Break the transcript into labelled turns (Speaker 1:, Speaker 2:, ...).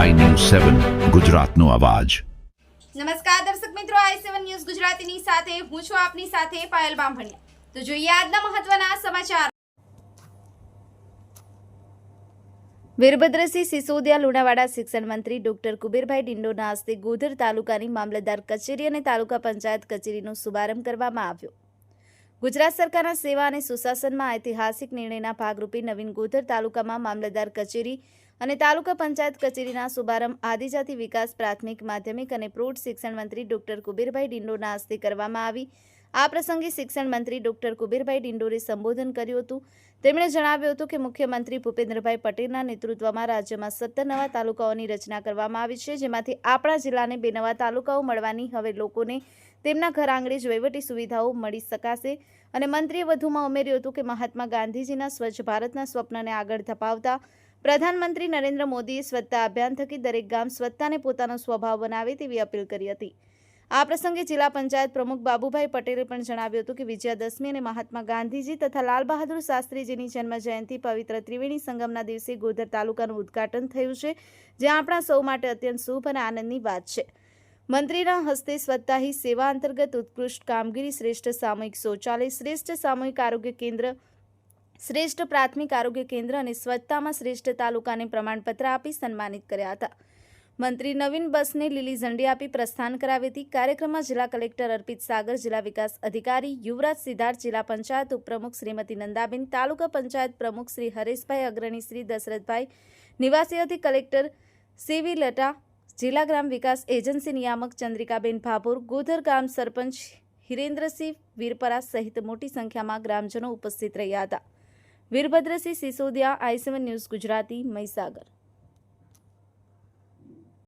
Speaker 1: સેવન, ગુજરાતનો અવાજ.
Speaker 2: નમસ્કાર દર્શક મિત્રો, આઈ સેવન ન્યૂઝ ગુજરાતીની સાથે હું છું આપની સાથે પાયલ બામભણિયા. તો જોઈએ આજના મહત્વના સમાચાર. વીરભદ્રસિંહ સિસોદિયા, લુણાવાડા શિક્ષણ મંત્રી ડોક્ટર કુબેરભાઈ ડિંડોના હસ્તે ગોધર તાલુકાની મામલતદાર કચેરી અને તાલુકા પંચાયત કચેરીનો શુભારંભ કરવામાં આવ્યો. ગુજરાત સરકારના સેવા અને સુશાસનમાં ઐતિહાસિક નિર્ણયના ભાગરૂપે નવીન ગોધર તાલુકામાં મામલતદાર કચેરી અને તાલુકા પંચાયત કચેરીના શુભારંભ આદિજાતિ વિકાસ પ્રાથમિક માધ્યમિક અને પ્રૌઢ શિક્ષણ મંત્રી ડોક્ટર કુબીરભાઈ ડિંડોરના હસ્તે કરવામાં આવી. આ પ્રસંગે શિક્ષણ મંત્રી ડોક્ટર કુબીરભાઈ ડિંડોરે સંબોધન કર્યું હતું. તેમણે જણાવ્યું હતું કે મુખ્યમંત્રી ભૂપેન્દ્રભાઈ પટેલના નેતૃત્વમાં રાજ્યમાં સત્તર નવા તાલુકાઓની રચના કરવામાં આવી છે, જેમાંથી આપણા જિલ્લાને બે નવા તાલુકાઓ મળવાની હવે લોકોને તેમના ઘર આંગણે જ વહીવટી સુવિધાઓ મળી શકાશે. અને મંત્રીએ વધુમાં ઉમેર્યું હતું કે મહાત્મા ગાંધીજીના સ્વચ્છ ભારતના સ્વપ્નને આગળ ધપાવતા પ્રધાનમંત્રી નરેન્દ્ર મોદીએ સ્વચ્છતા અભિયાન થકી દરેક ગામ સ્વચ્છતાને પોતાનો સ્વભાવ બનાવે તેવી અપીલ કરી હતી. આ પ્રસંગે જિલ્લા પંચાયત પ્રમુખ બાબુભાઈ પટેલે પણ જણાવ્યું હતું કે વિજયાદશમી અને મહાત્મા ગાંધીજી તથા લાલ બહાદુર શાસ્ત્રીજીની જન્મ જયંતિ પવિત્ર ત્રિવેણી સંગમના દિવસે ગોધર તાલુકાનું ઉદ્ઘાટન થયું છે જે આપણા સૌ માટે અત્યંત શુભ અને આનંદની વાત છે. મંત્રીના હસ્તે સ્વચ્છતાહી સેવા અંતર્ગત ઉત્કૃષ્ટ કામગીરી શ્રેષ્ઠ સામૂહિક શૌચાલય, શ્રેષ્ઠ સામૂહિક આરોગ્ય કેન્દ્ર શ્રેષ્ઠ પ્રાથમિક આરોગ્ય કેન્દ્ર અને સ્વચ્છતામાં શ્રેષ્ઠ તાલુકાને પ્રમાણપત્ર આપી સન્માનિત કર્યા હતા. મંત્રી નવીન બસને લીલી ઝંડી આપી પ્રસ્થાન કરાવી હતી. કાર્યક્રમમાં જિલ્લા કલેક્ટર અર્પિત સાગર, જિલ્લા વિકાસ અધિકારી યુવરાજ સિદ્ધાર્થ, જિલ્લા પંચાયત ઉપપ્રમુખ શ્રીમતી નંદાબેન, તાલુકા પંચાયત પ્રમુખ શ્રી હરેશભાઈ અગ્રણી, શ્રી દશરથભાઈ નિવાસીઓથી કલેક્ટર સીવી લટા, જિલ્લા ગ્રામ વિકાસ એજન્સી નિયામક ચંદ્રિકાબેન ભાભોર, ગોધર ગામ સરપંચ હિરેન્દ્રસિંહ વીરપરા સહિત મોટી સંખ્યામાં ગ્રામજનો ઉપસ્થિત રહ્યા હતા. Virbhadrasinh Sisodiya I seven news Gujarati Mahisagar